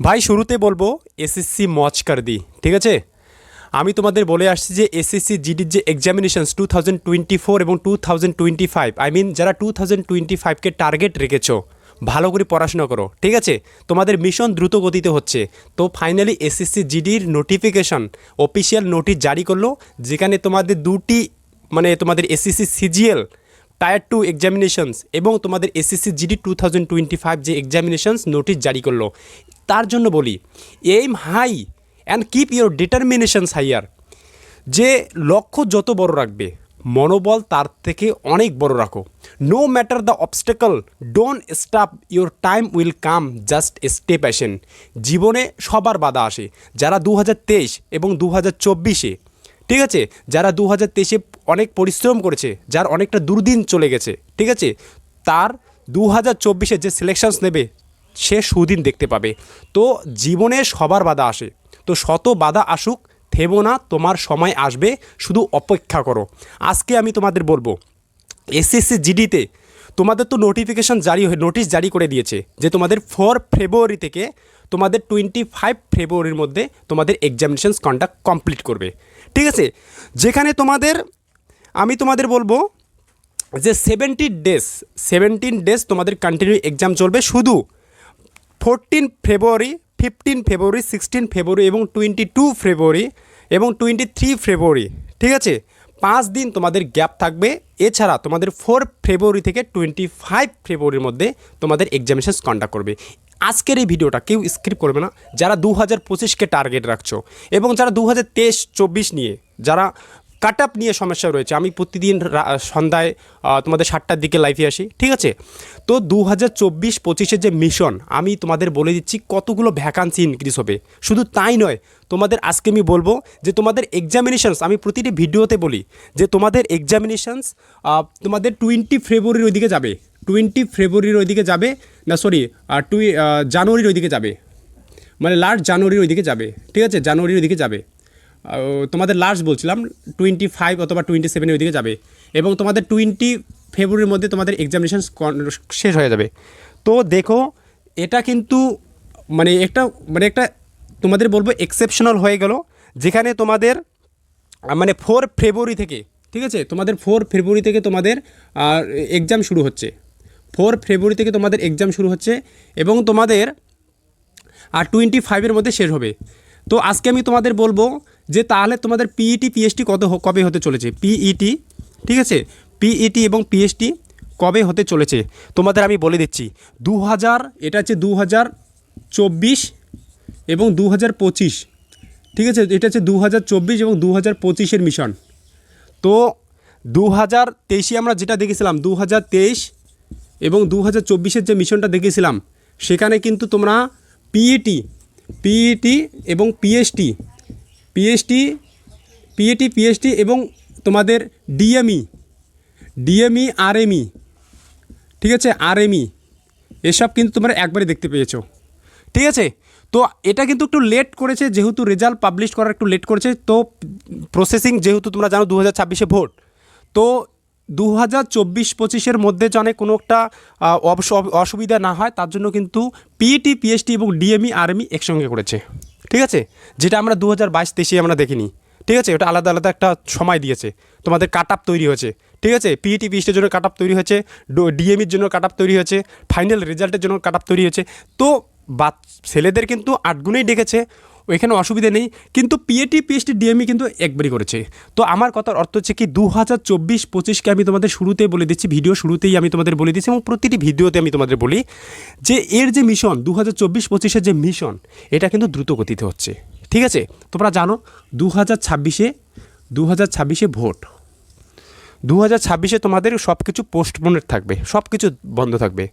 ভাই, শুরুতে বলব এসএসসি মচ কর দি, ঠিক আছে? আমি তোমাদের বলে আসছি যে এসএসসি জিডির যে examinations two thousand twenty four এবং two thousand twenty five I mean যারা টু থাউজেন্ড টোয়েন্টি ফাইভকে টার্গেট রেখেছো, ভালো করে পড়াশোনা করো, ঠিক আছে? তোমাদের মিশন দ্রুত গতিতে হচ্ছে। তো ফাইনালি এসএসসি জিডির নোটিফিকেশন অফিসিয়াল নোটিশ জারি করল, যেখানে তোমাদের দুটি মানে তোমাদের SSC CGL tier two examinations এবং তোমাদের SSC GD two thousand twenty five যে এক্সামিনেশনস নোটিশ জারি করল। তার জন্য বলি aim high and keep your determinations higher যে লক্ষ্য যত বড় রাখবে, মনোবল তার থেকে অনেক বড় রাখো। No matter the obstacle don't stop your time will come just step ascend জীবনে সবার বাধা আসে, যারা দু হাজার তেইশ এবং দু চব্বিশে, ঠিক আছে? যারা দু হাজার তেইশে অনেক পরিশ্রম করেছে, যার অনেকটা দুর্দিন চলে গেছে, ঠিক আছে? তার দু হাজার চব্বিশে যে সিলেকশনস নেবে সে সুদিন দেখতে পাবে। তো জীবনে সবার বাধা আসে। তো শত বাধা আসুক, থেমো না, তোমার সময় আসবে, শুধু অপেক্ষা করো। আজকে আমি তোমাদের বলব, এসএসসি জিডিতে তোমাদের তো নোটিফিকেশন জারি হয়ে নোটিশ জারি করে দিয়েছে যে তোমাদের ফোর ফেব্রুয়ারি থেকে তোমাদের টোয়েন্টি ফাইভ ফেব্রুয়ারির মধ্যে তোমাদের এক্সামিনেশনস কন্ডাক্ট কমপ্লিট করবে। ঠিক আছে? যেখানে তোমাদের, আমি তোমাদের বলব যে সেভেন্টিন ডেজ সেভেন্টিন ডেজ তোমাদের কন্টিনিউ এক্সাম চলবে। শুধু fourteen February fifteen February sixteen February এবং টোয়েন্টি টু ফেব্রুয়ারি এবং টোয়েন্টি থ্রি ফেব্রুয়ারি ঠিক আছে? পাঁচ দিন তোমাদের গ্যাপ থাকবে। এছাড়া তোমাদের ফোর ফেব্রুয়ারি থেকে টোয়েন্টি ফাইভ ফেব্রুয়ারির মধ্যে তোমাদের এক্সামিনেশনস কন্ডাক্ট করবে। আজকের এই ভিডিওটা কেউ স্ক্রিপ্ট করবে না। যারা দু হাজার পঁচিশকে টার্গেট রাখছো এবং যারা দু হাজার তেইশ, চব্বিশ নিয়ে, যারা কাট আপ নিয়ে সমস্যা রয়েছে। আমি প্রতিদিন সন্ধ্যায় তোমাদের সাতটার দিকে লাইফে আসি ঠিক আছে? তো দু হাজার চব্বিশ পঁচিশের যে মিশন আমি তোমাদের বলে দিচ্ছি কতগুলো ভ্যাকান্সি ইনক্রিজ হবে। শুধু তাই নয় তোমাদের আজকে আমি বলব যে তোমাদের এক্সামিনেশানস আমি প্রতিটি ভিডিওতে বলি যে তোমাদের এক্সামিনেশানস তোমাদের টোয়েন্টি ফেব্রুয়ারির ওইদিকে যাবে। টোয়েন্টি ফেব্রুয়ারির ওইদিকে যাবে না সরি টুই জানুয়ারির ওইদিকে যাবে। মানে লাস্ট জানুয়ারির ওইদিকে যাবে ঠিক আছে? জানুয়ারির ওইদিকে যাবে। আহ, তোমাদের লাস্ট বলছিলাম টোয়েন্টি ফাইভ অথবা টোয়েন্টি সেভেনের ওইদিকে যাবে। এবং তোমাদের টোয়েন্টি ফেব্রুয়ারির মধ্যে তোমাদের এক্সামিনেশন শেষ হয়ে যাবে। তো দেখো, এটা কিন্তু মানে একটা মানে একটা তোমাদের বলব এক্সেপশনাল হয়ে গেল, যেখানে তোমাদের মানে ফোর ফেব্রুয়ারি থেকে, ঠিক আছে? তোমাদের ফোর ফেব্রুয়ারি থেকে তোমাদের এক্সাম শুরু হচ্ছে। ফোর ফেব্রুয়ারি থেকে তোমাদের এক্সাম শুরু হচ্ছে এবং তোমাদের আর টোয়েন্টি ফাইভের মধ্যে শেষ হবে। তো আজকে আমি তোমাদের বলব যে তাহলে তোমাদের পিইটি পিএইচটি কত কবে হতে চলেছে? পিইটি ঠিক আছে? পিইটি এবং পিএইচটি কবে হতে চলেছে? তোমাদের আমি বলে দিচ্ছি দু হাজার এটা হচ্ছে দু হাজার চব্বিশ এবং দু হাজার পঁচিশ, ঠিক আছে? এটা হচ্ছে দু হাজার চব্বিশ এবং দু হাজার পঁচিশের মিশন। তো দু হাজার তেইশে আমরা যেটা দেখেছিলাম দু হাজার তেইশ এবং দু হাজার চব্বিশের যে মিশনটা দেখেছিলাম, সেখানে কিন্তু তোমরা পিইটি পিইটি এবং পিএইচটি পিএইচটি পিএটি পিএইচটি এবং তোমাদের ডিএমই ডিএমই আরএমই ঠিক আছে? আরএমই এসব কিন্তু তোমরা একবারে দেখতে পেয়েছ। ঠিক আছে? তো এটা কিন্তু একটু লেট করেছে, যেহেতু রেজাল্ট পাবলিশ করার একটু লেট করেছে, তো প্রসেসিং যেহেতু তোমরা জানো দু হাজার ছাব্বিশে ভোট, তো দু হাজার চব্বিশ পঁচিশের মধ্যে জানে কোনো একটা অসুবিধা না হয়, তার জন্য কিন্তু পিইটি পিএইচটি এবং ডিএমই আরএমই একসঙ্গে করেছে। ঠিক আছে? যেটা আমরা দু হাজার বাইশ, তেইশে আমরা দেখিনি। ঠিক আছে? ওটা আলাদা আলাদা একটা সময় দিয়েছে। তোমাদের কাট আপ তৈরি হয়েছে। ঠিক আছে? পিইটি পিএসটির জন্য কাট আপ তৈরি হয়েছে। ডিএমির জন্য কাট আপ তৈরি হয়েছে। ফাইনাল রেজাল্টের জন্য কাট আপ তৈরি হয়েছে। তো বা ছেলেদের কিন্তু আটগুণেই ডেকেছে। ওইখানে অসুবিধা নেই। কিন্তু পিএটি পিএসটি ডিএমই কিন্তু একবারই করেছে। তো আমার কথার অর্থ হচ্ছে কি, দু হাজার চব্বিশ পঁচিশকে আমি তোমাদের শুরুতে বলে দিচ্ছি, ভিডিও শুরুতেই আমি তোমাদের বলে দিচ্ছি এবং প্রতিটি ভিডিওতে আমি তোমাদের বলি যে এর যে মিশন দু হাজার চব্বিশ পঁচিশের যে মিশন এটা কিন্তু দ্রুত গতিতে হচ্ছে। ঠিক আছে? তোমরা জানো, দু হাজার ছাব্বিশে, দু হাজার ছাব্বিশে ভোট। দু হাজার ছাব্বিশে তোমাদের সব কিছু পোস্টপোনের থাকবে সব কিছু বন্ধ থাকবে।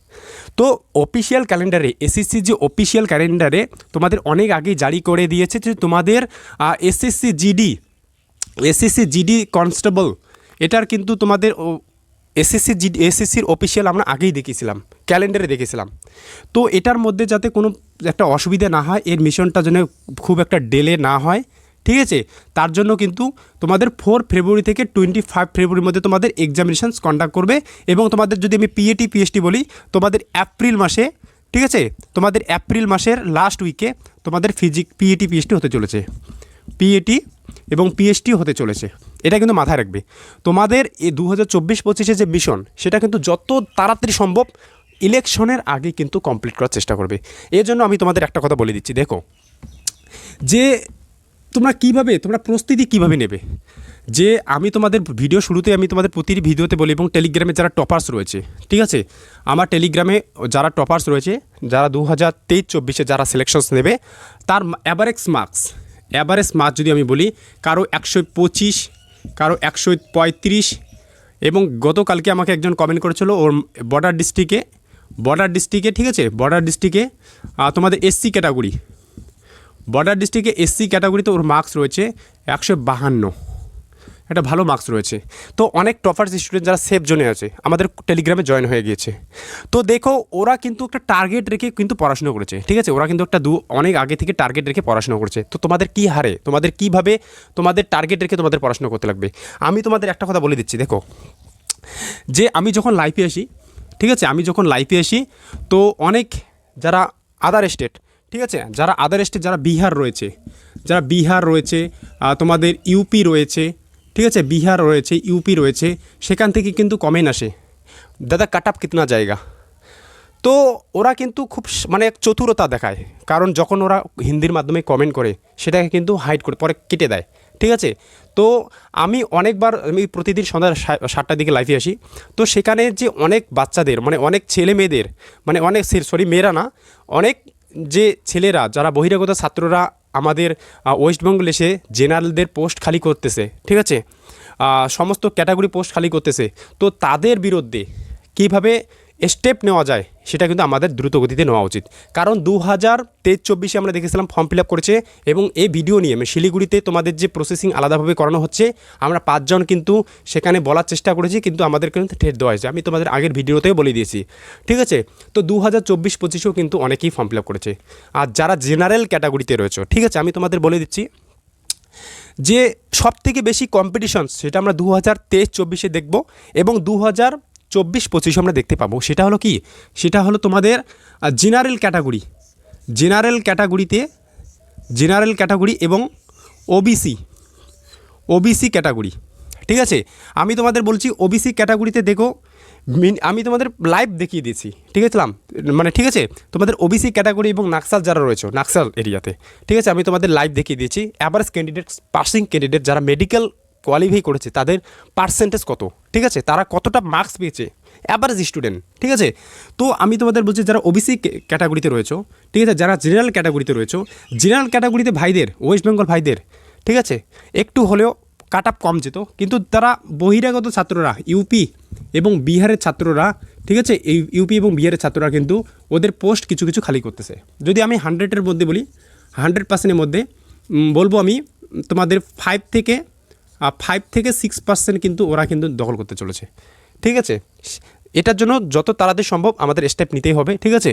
তো অফিসিয়াল ক্যালেন্ডারে এসএসসি যে অফিসিয়াল ক্যালেন্ডারে তোমাদের অনেক আগে জারি করে দিয়েছে যে তোমাদের SSC GD SSC GD constable এটার কিন্তু তোমাদের এসএসসি জিডি এসএসসির অফিসিয়াল আমরা আগেই দেখেছিলাম ক্যালেন্ডারে দেখেছিলাম তো এটার মধ্যে যাতে কোনো একটা অসুবিধা না হয়, এর মিশনটা যেন খুব একটা ডেলে না হয় ঠিক আছে? তার জন্য কিন্তু তোমাদের ফোর ফেব্রুয়ারি থেকে টোয়েন্টি ফাইভ ফেব্রুয়ারির মধ্যে তোমাদের এক্সামিনেশনস কন্ডাক্ট করবে এবং তোমাদের যদি আমি পিএটি পিএইচটি বলি, তোমাদের এপ্রিল মাসে, ঠিক আছে? তোমাদের এপ্রিল মাসের লাস্ট উইকে তোমাদের ফিজিক পিএটি পিএইচটি হতে চলেছে। পিএটি এবং পিএইচটি হতে চলেছে। এটা কিন্তু মাথায় রাখবে। তোমাদের এই দু হাজার চব্বিশ পঁচিশে যে মিশন সেটা কিন্তু যত তাড়াতাড়ি সম্ভব ইলেকশনের আগে কিন্তু কমপ্লিট করার চেষ্টা করবে। এর জন্য আমি তোমাদের একটা কথা বলে দিচ্ছি। দেখো, যে তোমরা কীভাবে, তোমরা প্রস্তুতি কীভাবে নেবে? যে আমি তোমাদের ভিডিও শুরুতে আমি তোমাদের প্রতিটি ভিডিওতে বলি এবং টেলিগ্রামে যারা টপার্স রয়েছে, ঠিক আছে? আমার টেলিগ্রামে যারা টপার্স রয়েছে, যারা দু হাজার তেইশ চব্বিশে যারা সিলেকশনস নেবে, তার অ্যাভারেজ মার্কস অ্যাভারেজ মার্কস যদি আমি বলি, কারও একশো পঁচিশ, কারও একশো পঁয়ত্রিশ, এবং গতকালকে আমাকে একজন কমেন্ট করেছিল ওর বর্ডার ডিস্ট্রিক্টে বর্ডার ডিস্ট্রিক্টে ঠিক আছে? বর্ডার ডিস্ট্রিক্টে তোমাদের এসসি ক্যাটাগরি বর্ডার ডিস্ট্রিক্টে এসসি ক্যাটাগরিতে ওর মার্কস রয়েছে একশো বাহান্ন। একটা ভালো মার্কস রয়েছে। তো অনেক টপার্স স্টুডেন্ট যারা সেফ জোনে আছে, আমাদের টেলিগ্রামে জয়েন হয়ে গিয়েছে। তো দেখো, ওরা কিন্তু একটা টার্গেট রেখে কিন্তু পড়াশুনো করেছে, ঠিক আছে? ওরা কিন্তু একটা দু, অনেক আগে থেকে টার্গেট রেখে পড়াশোনা করেছে। তো তোমাদের কী হারে? তোমাদের কীভাবে তোমাদের টার্গেট রেখে তোমাদের পড়াশোনা করতে লাগবে? আমি তোমাদের একটা কথা বলে দিচ্ছি, দেখো। যে আমি যখন লাইফে আসি, ঠিক আছে? আমি যখন লাইফে আসি, তো অনেক যারা আদার স্টেট ঠিক আছে? যারা আদার স্টেট যারা বিহার রয়েছে, যারা বিহার রয়েছে তোমাদের ইউপি রয়েছে, ঠিক আছে? বিহার রয়েছে ইউপি রয়েছে, সেখান থেকে কিন্তু কমেন্ট আসে। দাদা কাট আপ কিতনা জায়গা? তো ওরা কিন্তু খুব মানে এক চতুরতা দেখায়। কারণ যখন ওরা হিন্দির মাধ্যমে কমেন্ট করে, সেটাকে কিন্তু হাইড করে, পরে কেটে দেয়। ঠিক আছে? তো আমি অনেকবার, আমি প্রতিদিন সন্ধ্যা সাতটার দিকে লাইফে আসি। তো সেখানে যে অনেক বাচ্চাদের মানে অনেক ছেলে মেয়েদের মানে অনেক সরি মেয়েরা না, অনেক যে ছেলেরা, যারা বহিরাগত ছাত্ররা আমাদের ওয়েস্টবেঙ্গল ওয়েস্ট বেঙ্গল এসে জেনারেলদের পোস্ট খালি করতেছে, ঠিক আছে? সমস্ত ক্যাটাগরি পোস্ট খালি করতেছে। তো তাদের বিরুদ্ধে কীভাবে স্টেপ নেওয়া যায়, সেটা কিন্তু আমাদের দ্রুত গতিতে নেওয়া উচিত। কারণ দু হাজার তেইশ চব্বিশে আমরা দেখেছিলাম ফর্ম ফিল আপ করেছে এবং এই ভিডিও নিয়ে আমি শিলিগুড়িতে তোমাদের যে প্রসেসিং আলাদাভাবে করানো হচ্ছে, আমরা পাঁচজন কিন্তু সেখানে বলার চেষ্টা করেছি, কিন্তু আমাদের কিন্তু ঠেট দেওয়া হয়েছে। আমি তোমাদের আগের ভিডিওতেও বলে দিয়েছি। ঠিক আছে? তো দু হাজার চব্বিশ পঁচিশেও কিন্তু অনেকেই ফর্ম ফিল আপ করেছে। আর যারা জেনারেল ক্যাটাগরিতে রয়েছে, ঠিক আছে? আমি তোমাদের বলে দিচ্ছি যে সব থেকে বেশি কম্পিটিশন সেটা আমরা দু হাজার তেইশ চব্বিশে দেখব এবং দু হাজার চব্বিশ পঁচিশে আমরা দেখতে পাবো। সেটা হলো কি? সেটা হলো তোমাদের জেনারেল ক্যাটাগরি জেনারেল ক্যাটাগরিতে জেনারেল ক্যাটাগরি এবং ওবিসি ওবিসি ক্যাটাগরি ঠিক আছে? আমি তোমাদের বলছি ওবিসি ক্যাটাগরিতে দেখো আমি তোমাদের লাইভ দেখিয়ে দিয়েছি। ঠিক আছে, লাম? মানে ঠিক আছে? তোমাদের ওবিসি ক্যাটাগরি এবং নাক্সাল যারা রয়েছে নাক্সাল এরিয়াতে ঠিক আছে? আমি তোমাদের লাইভ দেখিয়ে দিয়েছি। অ্যাভারেজ ক্যান্ডিডেট পাসিং ক্যান্ডিডেট যারা মেডিকেল কোয়ালিফাই করেছে, তাদের পার্সেন্টেজ কত? ঠিক আছে? তারা কতটা মার্কস পেয়েছে? অ্যাভারেজ স্টুডেন্ট ঠিক আছে? তো আমি তোমাদের বলছি, যারা ওবিসি ক্যাটাগরিতে রয়েছে, ঠিক আছে? যারা জেনারেল ক্যাটাগরিতে রয়েছে জেনারেল ক্যাটাগরিতে ভাইদের ওয়েস্ট বেঙ্গল ভাইদের, ঠিক আছে? একটু হলেও কাট আপ কম যেত, কিন্তু তারা বহিরাগত ছাত্ররা ইউপি এবং বিহারের ছাত্ররা, ঠিক আছে? এই ইউপি এবং বিহারের ছাত্ররা কিন্তু ওদের পোস্ট কিছু কিছু খালি করতেছে। যদি আমি হান্ড্রেডের মধ্যে বলি হান্ড্রেড পার্সেন্টের মধ্যে বলব আমি তোমাদের ফাইভ থেকে ফাইভ থেকে সিক্স পার্সেন্ট কিন্তু ওরা কিন্তু দখল করতে চলেছে। ঠিক আছে? এটার জন্য যত তাড়াতাড়ি সম্ভব আমাদের স্টেপ নিতেই হবে, ঠিক আছে?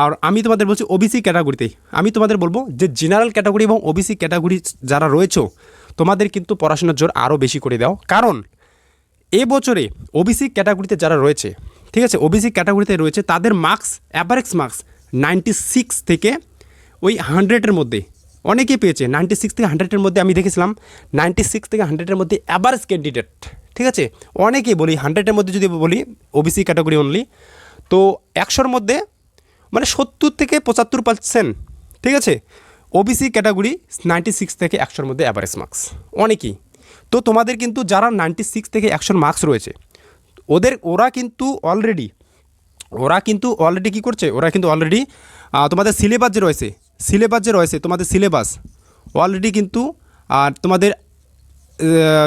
আর আমি তোমাদের বলছি ওবিসি ক্যাটাগরিতেই আমি তোমাদের বলব যে জেনারেল ক্যাটাগরি এবং ওবিসি ক্যাটাগরি যারা রয়েছে, তোমাদের কিন্তু পড়াশোনার জোর আরও বেশি করে দাও। কারণ এ বছরে ওবিসি ক্যাটাগরিতে যারা রয়েছে, ঠিক আছে? ওবিসি ক্যাটাগরিতে রয়েছে, তাদের marks average marks ninety six থেকে ওই হান্ড্রেডের মধ্যে। অনেকেই পেয়েছে। নাইনটি সিক্স থেকে হান্ড্রেডের মধ্যে আমি দেখেছিলাম। নাইনটি সিক্স থেকে হান্ড্রেডের মধ্যে অ্যাভারেজ ক্যান্ডিডেট ঠিক আছে? অনেকেই বলি হান্ড্রেডের মধ্যে যদি বলি ওবিসি ক্যাটাগরি অনলি তো একশোর মধ্যে মানে সত্তর থেকে পঁচাত্তর পার্সেন্ট ঠিক আছে? ওবিসি ক্যাটাগরি নাইনটি সিক্স থেকে একশোর মধ্যে অ্যাভারেজ মার্কস অনেকেই। তো তোমাদের কিন্তু যারা নাইনটি সিক্স থেকে একশোর মার্কস রয়েছে, ওদের, ওরা কিন্তু অলরেডি ওরা কিন্তু অলরেডি কী করছে? ওরা কিন্তু অলরেডি তোমাদের সিলেবাস যে রয়েছে সিলেবাস যে রয়েছে, তোমাদের সিলেবাস। অলরেডি কিন্তু, আর তোমাদের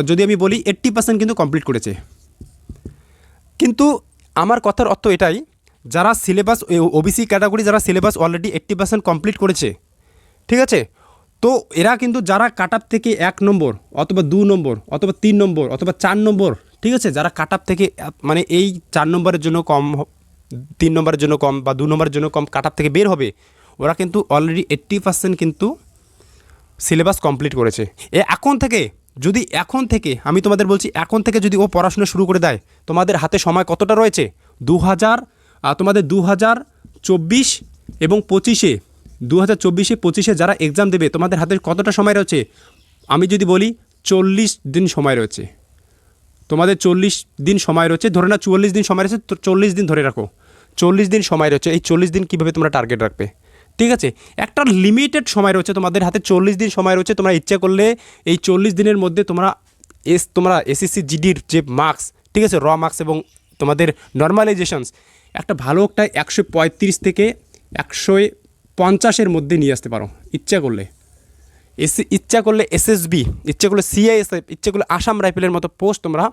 যদি আমি বলি এইট্টি পার্সেন্ট কিন্তু কমপ্লিট করেছে। কিন্তু আমার কথার অর্থ এটাই, যারা সিলেবাস ওবিসি ক্যাটাগরি যারা syllabus already eighty percent complete করেছে, ঠিক আছে? তো এরা কিন্তু যারা কাট থেকে এক নম্বর, অথবা দু নম্বর, অথবা তিন নম্বর, অথবা চার নম্বর, ঠিক আছে? যারা কাট থেকে মানে এই চার নম্বরের জন্য কম, তিন নম্বরের জন্য কম, বা দু নম্বরের জন্য কম কাট থেকে বের হবে ওরা কিন্তু অলরেডি এইট্টি পার্সেন্ট কিন্তু সিলেবাস কমপ্লিট করেছে। এ এখন থেকে, যদি এখন থেকে, আমি তোমাদের বলছি, এখন থেকে যদি ও পড়াশোনা শুরু করে দেয়, তোমাদের হাতে সময় কতটা রয়েছে? দু হাজার তোমাদের দু হাজার চব্বিশ এবং পঁচিশে দু হাজার চব্বিশে, পঁচিশে যারা এক্সাম দেবে, তোমাদের হাতে কতটা সময় রয়েছে? আমি যদি বলি, চল্লিশ দিন সময় রয়েছে। তোমাদের চল্লিশ দিন সময় রয়েছে, ধরে না চুয়াল্লিশ দিন সময় রয়েছে, তো চল্লিশ দিন ধরে রাখো। চল্লিশ দিন সময় রয়েছে, এই চল্লিশ দিন কীভাবে তোমরা টার্গেট রাখবে? ঠিক আছে? একটা লিমিটেড সময় রয়েছে তোমাদের হাতে, চল্লিশ দিন সময় রয়েছে, তোমরা ইচ্ছা করলে এই চল্লিশ দিনের মধ্যে তোমরা এস তোমরা এসএসসি জিডির যে মার্কস ঠিক আছে? র মার্কস এবং তোমাদের নর্মালাইজেশনস একটা ভালো একটা একশো পঁয়ত্রিশ থেকে একশো পঞ্চাশের মধ্যে নিয়ে আসতে পারো, ইচ্ছা করলে। এস ইচ্ছা করলে এসএসবি ইচ্ছা করলে সিআইএসএফ ইচ্ছা করলে আসাম রাইফেলের মতো পোস্ট তোমরা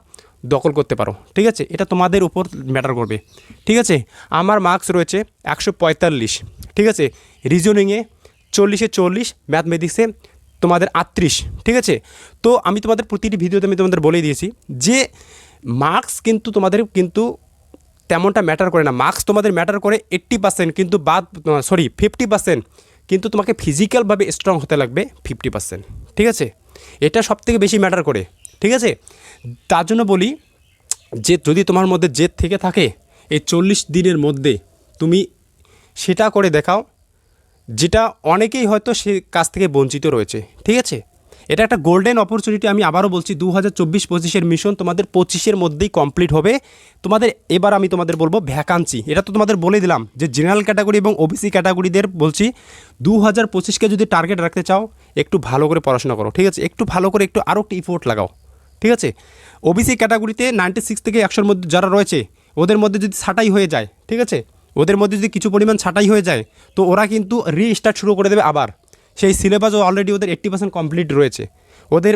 দখল করতে পারো। ঠিক আছে? এটা তোমাদের উপর ম্যাটার করবে। ঠিক আছে? আমার মার্কস রয়েছে একশো পঁয়তাল্লিশ। ঠিক আছে? রিজনিংয়ে চল্লিশে চল্লিশ ম্যাথমেটিক্সে তোমাদের আটত্রিশ। ঠিক আছে? তো আমি তোমাদের প্রতিটি ভিডিওতে আমি তোমাদের বলে দিয়েছি যে মার্কস কিন্তু তোমাদের কিন্তু তেমনটা ম্যাটার করে না। মার্কস তোমাদের ম্যাটার করে এইট্টি পার্সেন্ট কিন্তু বাদ সরি ফিফটি পার্সেন্ট কিন্তু তোমাকে ফিজিক্যালভাবে স্ট্রং হতে লাগবে ফিফটি পার্সেন্ট ঠিক আছে? এটা সবথেকে বেশি ম্যাটার করে। ঠিক আছে? তার জন্য বলি যে যদি তোমার মধ্যে জেদ থেকে থাকে, এই চল্লিশ দিনের মধ্যে তুমি সেটা করে দেখাও, যেটা অনেকেই হয়তো সে কাজ থেকে বঞ্চিত রয়েছে। ঠিক আছে? এটা একটা গোল্ডেন অপরচুনিটি আমি আবারও বলছি দু হাজার চব্বিশ পঁচিশের মিশন তোমাদের পঁচিশের মধ্যেই কমপ্লিট হবে। তোমাদের এবার আমি তোমাদের বলব ভ্যাকান্সি এটা তো তোমাদের বলে দিলাম যে জেনারেল ক্যাটাগরি এবং ওবিসি ক্যাটাগরিদের বলছি দু হাজার পঁচিশকে যদি টার্গেট রাখতে চাও, একটু ভালো করে পড়াশোনা করো। ঠিক আছে? একটু ভালো করে একটু আরও একটু ইফোর্ট লাগাও। ঠিক আছে? ওবিসি ক্যাটাগরিতে নাইনটি সিক্স থেকে একশোর মধ্যে যারা রয়েছে, ওদের মধ্যে যদি ছাটাই হয়ে যায়, ঠিক আছে? ওদের মধ্যে যদি কিছু পরিমাণ ছাটাই হয়ে যায়, তো ওরা কিন্তু রিস্টার্ট শুরু করে দেবে আবার। সেই সিলেবাসও অলরেডি ওদের এইট্টি পার্সেন্ট কমপ্লিট রয়েছে। ওদের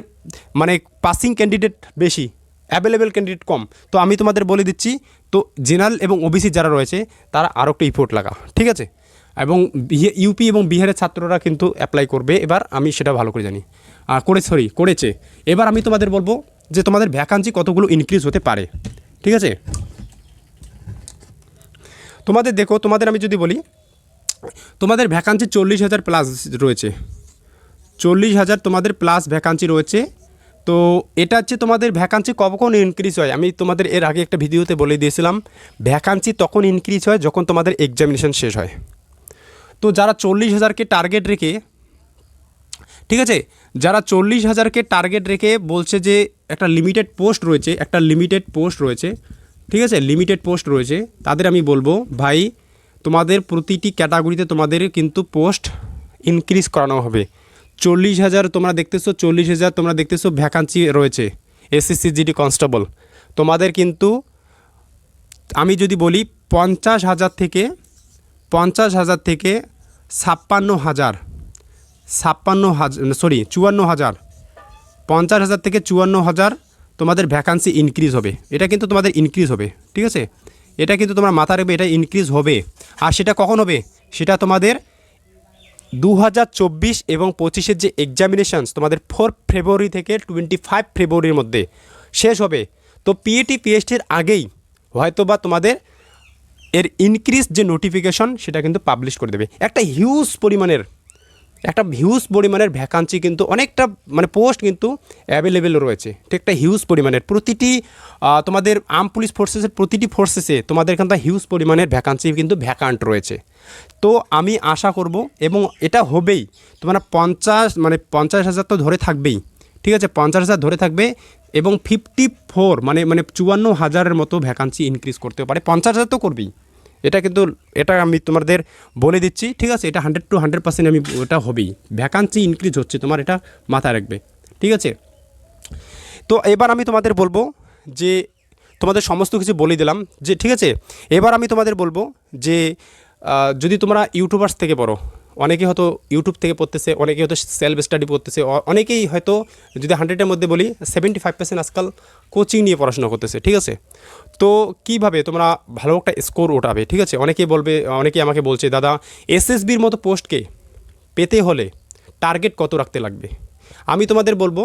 মানে পাসিং ক্যান্ডিডেট বেশি অ্যাভেলেবেল ক্যান্ডিডেট কম। তো আমি তোমাদের বলে দিচ্ছি, তো জেনারেল এবং ওবিসি যারা রয়েছে, তারা আরও একটু ইফোর্ট লাগা ঠিক আছে? এবং ইউপি এবং বিহারের ছাত্ররা কিন্তু অ্যাপ্লাই করবে। এবার আমি সেটা ভালো করে জানি। আর করে সরি করেছে। এবার আমি তোমাদের বলব যে তোমাদের ভ্যাকান্সি কতগুলো ইনক্রিজ হতে পারে। ঠিক আছে? তোমাদের দেখো, তোমাদের আমি যদি বলি, তোমাদের ভ্যাকান্সি চল্লিশ হাজার প্লাস রয়েছে। চল্লিশ হাজার তোমাদের প্লাস ভ্যাকান্সি রয়েছে। তো এটা হচ্ছে তোমাদের ভ্যাকান্সি কখন ইনক্রিজ হয়? আমি তোমাদের এর আগে একটা ভিডিওতে বলে দিয়েছিলাম ভ্যাকান্সি তখন ইনক্রিজ হয় যখন তোমাদের এক্সামিনেশন শেষ হয়। তো যারা চল্লিশ হাজারকে টার্গেট রেখে, ঠিক আছে? যারা চল্লিশ হাজারকে টার্গেট রেখে বলছে যে একটা লিমিটেড পোস্ট রয়েছে, একটা লিমিটেড পোস্ট রয়েছে, ঠিক আছে? লিমিটেড পোস্ট রয়েছে, তাদের আমি বলব, ভাই, তোমাদের প্রতিটি ক্যাটাগরিতে তোমাদের কিন্তু পোস্ট ইনক্রিজ করানো হবে। চল্লিশ হাজার তোমরা দেখতেছো, চল্লিশ হাজার তোমরা দেখতেছো ভ্যাকান্সি রয়েছে এসএসসি জিডি কনস্টেবল তোমাদের কিন্তু, আমি যদি বলি, পঞ্চাশ হাজার থেকে পঞ্চাশ হাজার থেকে ছাপ্পান্ন হাজার ছাপ্পান্ন হাজার সরি চুয়ান্ন হাজার। পঞ্চাশ হাজার থেকে চুয়ান্ন হাজার তোমাদের ভ্যাকান্সি ইনক্রিজ হবে। এটা কিন্তু তোমাদের ইনক্রিজ হবে, ঠিক আছে? এটা কিন্তু তোমার মাথা রাখবে এটা ইনক্রিজ হবে। আর সেটা কখন হবে? সেটা তোমাদের দু হাজার চব্বিশ এবং পঁচিশের যে এক্সামিনেশানস তোমাদের ফোর ফেব্রুয়ারি থেকে টোয়েন্টি ফাইভ ফেব্রুয়ারির মধ্যে শেষ হবে। তো পিএটি পিএসটির আগেই হয়তো বা তোমাদের এর ইনক্রিজ যে নোটিফিকেশন সেটা কিন্তু পাবলিশ করে দেবে। একটা হিউজ পরিমাণের, একটা হিউজ পরিমাণের ভ্যাকান্সি কিন্তু অনেকটা মানে পোস্ট কিন্তু অ্যাভেলেবেল রয়েছে। ঠিক একটা হিউজ পরিমাণের। প্রতিটি তোমাদের আর্ম পুলিশ ফোর্সেসের প্রতিটি ফোর্সেসে তোমাদের এখানটা হিউজ পরিমাণের ভ্যাকান্সি কিন্তু ভ্যাকান্ট রয়েছে। তো আমি আশা করব এবং এটা হবেই। তোমরা পঞ্চাশ মানে পঞ্চাশ হাজার তো ধরে থাকবেই। ঠিক আছে, পঞ্চাশ হাজার ধরে থাকবে। এবং ফিফটি ফোর মানে মানে চুয়ান্ন হাজারের মতো ভ্যাকান্সি ইনক্রিজ করতে পারে। পঞ্চাশ হাজার তো করবেই। এটা কিন্তু, এটা আমি তোমাদের বলে দিচ্ছি, ঠিক আছে? এটা হান্ড্রেড টু হান্ড্রেড পার্সেন্ট আমি ওটা হবেই। ভ্যাকান্সি ইনক্রিজ হচ্ছে তোমার, এটা মাথায় রাখবে। ঠিক আছে? তো এবার আমি তোমাদের বলব যে, তোমাদের সমস্ত কিছু বলে দিলাম যে, ঠিক আছে? এবার আমি তোমাদের বলব যে যদি তোমরা ইউটিউবার্স থেকে পড়ো অনেকে হয়তো ইউটিউব থেকে পড়তেছে অনেকে হয়তো সেলফ স্টাডি পড়তেছে অনেকেই হয়তো যদি হান্ড্রেডের মধ্যে বলি সেভেন্টি ফাইভ পার্সেন্ট আজকাল কোচিং নিয়ে পড়াশোনা করতেছে, ঠিক আছে? তো কীভাবে তোমরা ভালো একটা স্কোর ওঠাবে, ঠিক আছে? অনেকেই বলবে, অনেকেই আমাকে বলছে, দাদা এসএসবির মতো পোস্টকে পেতে হলে টার্গেট কত রাখতে লাগবে? আমি তোমাদের বলব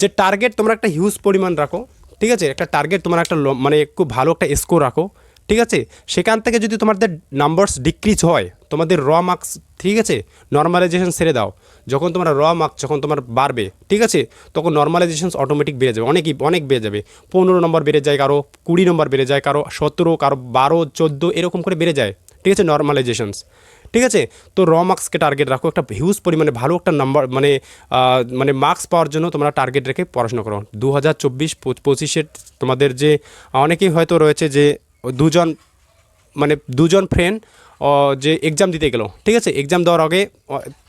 যে টার্গেট তোমরা একটা হিউজ পরিমাণ রাখো, ঠিক আছে? একটা টার্গেট তোমার একটা মানে খুব ভালো একটা স্কোর রাখো, ঠিক আছে? সেখান থেকে যদি তোমাদের নাম্বারস ডিক্রিজ হয় তোমাদের র মার্কস ঠিক আছে? নর্মালাইজেশন ছেড়ে দাও। যখন তোমার র মার্কস যখন তোমার বাড়বে, ঠিক আছে? তখন নর্মালাইজেশন অটোমেটিক বেড়ে যাবে। অনেকই, অনেক বেড়ে যাবে। পনেরো নম্বর বেড়ে যায় কারও, কুড়ি নম্বর বেড়ে যায় কারও, সতেরো, কারও বারো, চোদ্দ, এরকম করে বেড়ে যায়। ঠিক আছে? নর্মালাইজেশনস ঠিক আছে? তো র মার্কসকে টার্গেট রাখো। একটা হিউজ পরিমাণে ভালো একটা নাম্বার মানে মানে মার্কস পাওয়ার জন্য তোমরা টার্গেট রেখে পড়াশোনা করো। দু হাজার চব্বিশ পঁচিশের তোমাদের যে, অনেকেই হয়তো রয়েছে যে, দুজন মানে দুজন ফ্রেন্ড যে এক্সাম দিতে গেলো, ঠিক আছে? এক্সাম দেওয়ার আগে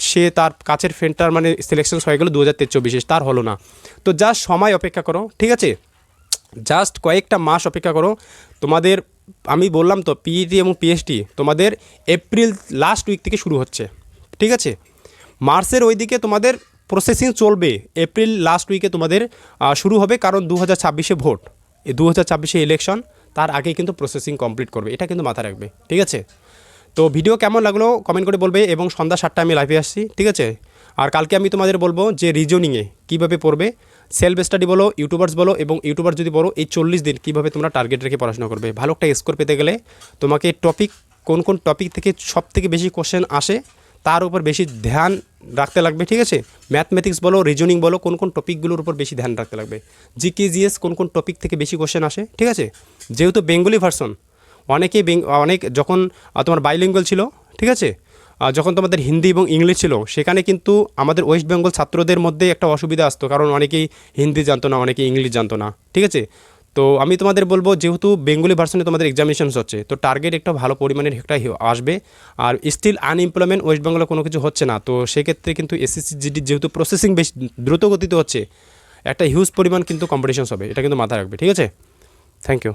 সে তার কাছের ফ্রেন্ডটার মানে সিলেকশন হয়ে গেলো দু হাজার চব্বিশে, তার হলো না। তো জাস্ট সময় অপেক্ষা করো, ঠিক আছে? জাস্ট কয়েকটা মাস অপেক্ষা করো। তোমাদের, আমি বললাম তো পিইটি এবং পিএইচডি তোমাদের এপ্রিল লাস্ট উইক থেকে শুরু হচ্ছে, ঠিক আছে? মার্চের ওইদিকে তোমাদের প্রসেসিং চলবে এপ্রিল লাস্ট উইকে তোমাদের শুরু হবে কারণ দু হাজার ছাব্বিশে ভোট। দু হাজার ছাব্বিশে ইলেকশন তার আগেই কিন্তু প্রসেসিং কমপ্লিট করবে, এটা কিন্তু মাথায় রাখবে, ঠিক আছে? তো ভিডিও কেমন লাগল কমেন্ট করে বলবে এবং সন্ধ্যা সাতটা আমি লাইভে আসছি, ঠিক আছে? আর কালকে আমি তোমাদের বলব যে রিজনিংয়ে কীভাবে পড়বে। সেলফ স্টাডি বলো ইউটিউবার্স বলো এবং ইউটিউবার যদি বলো, এই চল্লিশ দিন কীভাবে তোমরা টার্গেট রেখে পড়াশোনা করবে। ভালো একটা স্কোর পেতে গেলে তোমাকে টপিক কোন কোন টপিক থেকে সব থেকে বেশি কোশ্চেন আসে, তার উপর বেশি ধ্যান রাখতে লাগবে, ঠিক আছে? ম্যাথমেটিক্স বলো রিজনিং বলো, কোন কোন টপিকগুলোর উপর বেশি ধ্যান রাখতে লাগবে। জিকে জিএস কোন কোন টপিক থেকে বেশি কোশ্চেন আসে, ঠিক আছে? যেহেতু বেঙ্গলি ভার্সন অনেকেই অনেক যখন তোমার বাইলিঙ্গুয়াল ছিল, ঠিক আছে? যখন তোমাদের হিন্দি এবং ইংলিশ ছিল, সেখানে কিন্তু আমাদের ওয়েস্ট বেঙ্গল ছাত্রদের মধ্যে একটা অসুবিধা আসতো, কারণ অনেকেই হিন্দি জানতো না, অনেকেই ইংলিশ জানতো না, ঠিক আছে? তো আমি তোমাদের বলব, যেহেতু বেঙ্গলি ভার্সনে তোমাদের এক্সামিনেশনস হচ্ছে, তো টার্গেট একটা ভালো পরিমাণের একটা আসবে, আর স্টিল আনএমপ্লয়মেন্ট ওয়েস্ট বেঙ্গলে কোনো কিছু হচ্ছে না, তো সেক্ষেত্রে কিন্তু এসএসসি জিডি যেহেতু প্রসেসিং বেশ দ্রুত গতিতে হচ্ছে, একটা হিউজ পরিমাণ কিন্তু কম্পিটিশনস হবে, এটা কিন্তু মাথায় রাখবে, ঠিক আছে? Thank you